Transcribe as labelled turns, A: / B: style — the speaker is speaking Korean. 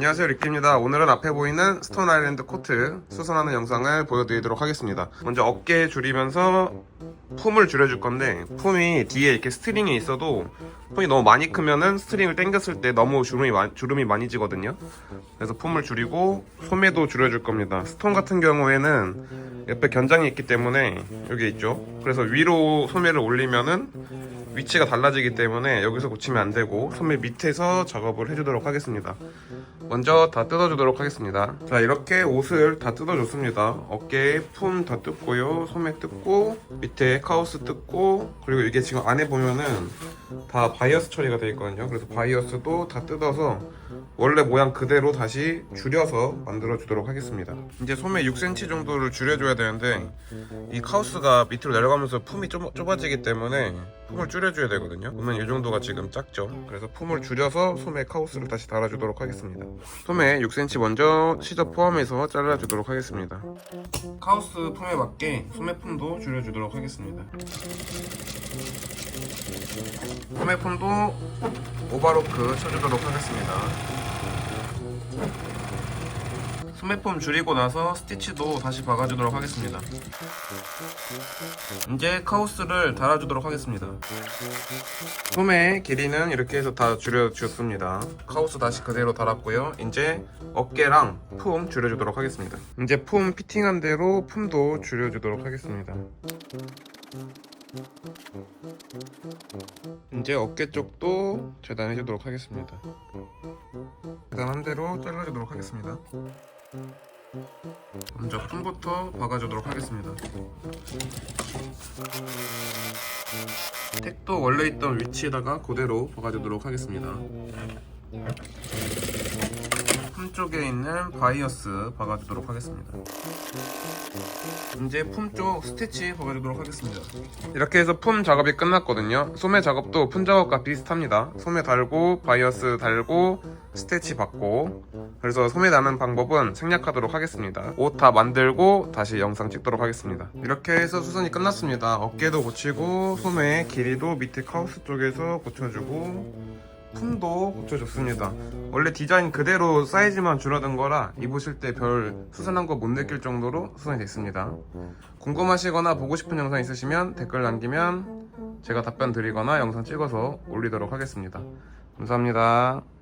A: 안녕하세요 리키입니다. 오늘은 앞에 보이는 스톤 아일랜드 코트 수선하는 영상을 보여드리도록 하겠습니다. 먼저 어깨 줄이면서 품을 줄여줄 건데 품이 뒤에 이렇게 스트링이 있어도 품이 너무 많이 크면은 스트링을 당겼을 때 너무 주름이, 마- 주름이 많이 지거든요. 그래서 품을 줄이고 소매도 줄여줄 겁니다. 스톤 같은 경우에는 옆에 견장이 있기 때문에 여기 있죠? 그래서 위로 소매를 올리면은 위치가 달라지기 때문에 여기서 고치면 안 되고 소매 밑에서 작업을 해주도록 하겠습니다. 먼저 다 뜯어주도록 하겠습니다. 자 이렇게 옷을 다 뜯어줬습니다. 어깨에 품 다 뜯고요, 소매 뜯고 밑에 카우스 뜯고 그리고 이게 지금 안에 보면은 다 바이어스 처리가 되어 있거든요. 그래서 바이어스도 다 뜯어서 원래 모양 그대로 다시 줄여서 만들어 주도록 하겠습니다. 이제 소매 6cm 정도를 줄여줘야 되는데 이 카우스가 밑으로 내려가면서 품이 좁, 좁아지기 때문에 품을 줄여줘야 되거든요. 그러면 이 정도가 지금 작죠. 그래서 품을 줄여서 소매 카우스를 다시 달아주도록 하겠습니다. 소매 6cm 먼저 시접 포함해서 잘라주도록 하겠습니다. 카우스 품에 맞게 소매 품도 줄여주도록 하겠습니다. 소매 품도 오버로크 쳐주도록 하겠습니다. 소매품 줄이고 나서 스티치도 다시 박아주도록 하겠습니다. 이제 카우스를 달아주도록 하겠습니다. 소매 길이는 이렇게 해서 다 줄여주었습니다. 카우스 다시 그대로 달았고요. 이제 어깨랑 품 줄여주도록 하겠습니다. 이제 품 피팅한 대로 품도 줄여주도록 하겠습니다. 이제 어깨 쪽도 재단해주도록 하겠습니다. 재단한 대로 잘라주도록 하겠습니다. 먼저 품부터 박아주도록 하겠습니다. 택도 원래 있던 위치에다가 그대로 박아주도록 하겠습니다. 품 쪽에 있는 바이어스 박아주도록 하겠습니다. 이제 품 쪽 스티치 박아주도록 하겠습니다. 이렇게 해서 품 작업이 끝났거든요. 소매 작업도 품 작업과 비슷합니다. 소매 달고 바이어스 달고 스티치 받고 그래서 소매 나는 방법은 생략하도록 하겠습니다. 옷 다 만들고 다시 영상 찍도록 하겠습니다. 이렇게 해서 수선이 끝났습니다. 어깨도 고치고 소매 길이도 밑에 카우스 쪽에서 고쳐주고 품도 고쳐줬습니다. 원래 디자인 그대로 사이즈만 줄어든 거라 입으실 때 별 수선한 거 못 느낄 정도로 수선이 됐습니다. 궁금하시거나 보고 싶은 영상 있으시면 댓글 남기면 제가 답변 드리거나 영상 찍어서 올리도록 하겠습니다. 감사합니다.